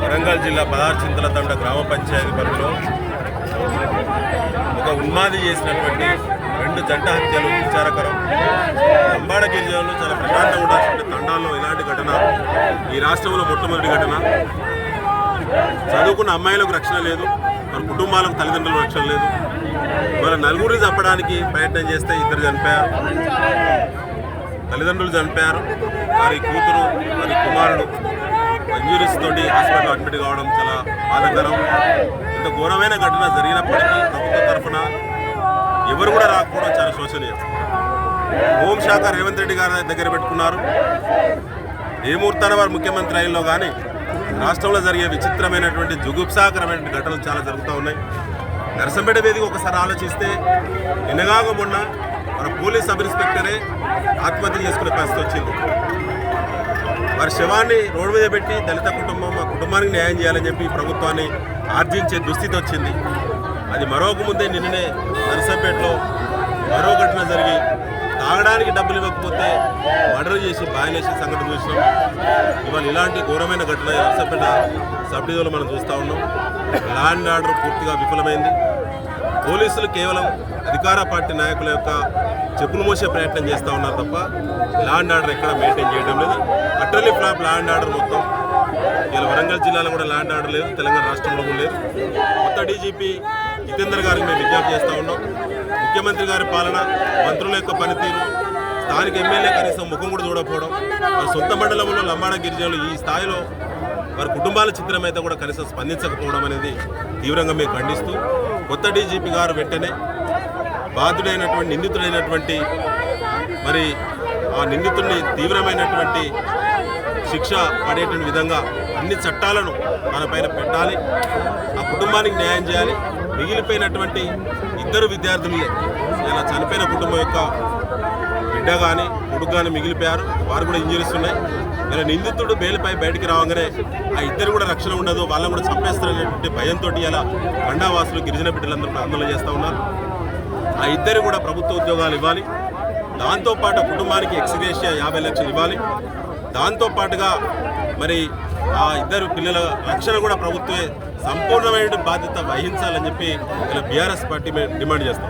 వరంగల్ జిల్లా పదహారు చింతల తండ గ్రామ పంచాయతీ పరిధిలో ఒక ఉన్మాది చేసినటువంటి రెండు జంట హత్యలు విచారకరం. లంబాడ గిరిజనులు చాలా ప్రశాంతంగా ఉండాల్సిన తండాల్లో ఇలాంటి ఘటన ఈ రాష్ట్రంలో మొట్టమొదటి ఘటన. చదువుకున్న అమ్మాయిలకు రక్షణ లేదు వారి కుటుంబాలకు తల్లిదండ్రులకు రక్షణ లేదు. వాళ్ళ నలుగురిని చంపడానికి ప్రయత్నం చేస్తే ఇద్దరు చనిపోయారు. తల్లిదండ్రులు చనిపోయారు. వారి కూతురు వారి కుమారుడు ఇంజురీస్ తోటి హాస్పిటల్ అడ్మిట్ కావడం చాలా బాధాకరం. ఇంత ఘోరమైన ఘటన జరిగినప్పటికీ ప్రభుత్వ తరఫున ఎవరు కూడా రాకపోవడం చాలా శోచనీయం. హోంశాఖ రేవంత్ రెడ్డి గారి దగ్గర పెట్టుకున్నారు. ఏ ముహూర్తాన వారు ముఖ్యమంత్రి అయినలో కానీ రాష్ట్రంలో జరిగే విచిత్రమైనటువంటి జుగుప్సాకరమైన ఘటనలు చాలా జరుగుతూ ఉన్నాయి. నరసంపేట వేదిక ఒకసారి ఆలోచిస్తే నిన్నగాక మొన్న మన పోలీస్ సబ్ ఇన్స్పెక్టరే ఆత్మహత్య చేసుకునే పరిస్థితి వచ్చింది. వారి శవాన్ని రోడ్డు మీద పెట్టి దళిత కుటుంబం మా కుటుంబానికి న్యాయం చేయాలని చెప్పి ప్రభుత్వాన్ని ఆర్జించే దుస్థితి వచ్చింది. అది మరొక ముందే నిన్ననే నర్సంపేటలో మరో ఘటన జరిగి తాగడానికి డబ్బులు ఇవ్వకపోతే మర్డర్ చేసి బాయలేసే సంఘటన చూసినాం. ఇవాళ ఇలాంటి ఘోరమైన ఘటన నర్సంపేట నరసంపేట సబ్ డివిజన్లో మనం చూస్తూ ఉన్నాం. ల్యాండ్ ఆర్డర్ పూర్తిగా విఫలమైంది. పోలీసులు కేవలం అధికార పార్టీ నాయకుల యొక్క చెప్పులు మోసే ప్రయత్నం చేస్తూ ఉన్నారు తప్ప ల్యాండ్ ఆర్డర్ ఎక్కడ మెయింటైన్ చేయడం లేదు. అట్రలీ ఫ్లాప్ ల్యాండ్ ఆర్డర్ మొత్తం ఇలా వరంగల్ జిల్లాలో కూడా ల్యాండ్ ఆర్డర్ లేదు తెలంగాణ రాష్ట్రంలో కూడా లేదు. కొత్త డీజీపీ జితేందర్ గారికి మేము విజ్ఞప్తి చేస్తూ ఉన్నాం. ముఖ్యమంత్రి గారి పాలన మంత్రుల యొక్క పనితీరు స్థానిక ఎమ్మెల్యే కనీసం ముఖం కూడా చూడకపోవడం వారి సొంత మండలంలో లంబాడ గిరిజనులు ఈ స్థాయిలో వారి కుటుంబాల చిత్రం అయితే కూడా కనీసం స్పందించకపోవడం అనేది తీవ్రంగా మేము ఖండిస్తూ కొత్త డీజీపీ గారు వెంటనే బాధ్యుడైనటువంటి నిందితుడైనటువంటి మరి ఆ నిందితుడిని తీవ్రమైనటువంటి శిక్ష పడేటువంటి విధంగా అన్ని చట్టాలను మన పైన పెట్టాలి. ఆ కుటుంబానికి న్యాయం చేయాలి. మిగిలిపోయినటువంటి ఇద్దరు విద్యార్థులే. ఇలా చనిపోయిన కుటుంబం యొక్క బిడ్డ కానీ కొడుకు కానీ మిగిలిపోయారు. వారు కూడా ఇంజరీస్ ఉన్నాయి. ఇలా నిందితుడు బెయిల్పై బయటికి రావగానే ఆ ఇద్దరు కూడా రక్షణ ఉండదు. వాళ్ళని కూడా చంపేస్తారనేటువంటి భయంతో ఇలా కండావాసులు గిరిజన బిడ్డలందరూ ఆందోళన చేస్తూ ఉన్నారు. ఆ ఇద్దరు కూడా ప్రభుత్వ ఉద్యోగాలు ఇవ్వాలి. దాంతోపాటు కుటుంబానికి ఎక్స్గ్రేషియా యాభై లక్షలు ఇవ్వాలి. దాంతోపాటుగా మరి ఆ ఇద్దరు పిల్లల రక్షణ కూడా ప్రభుత్వమే సంపూర్ణమైన బాధ్యత వహించాలని చెప్పి ఇలా బీఆర్ఎస్ పార్టీ మేము డిమాండ్ చేస్తాం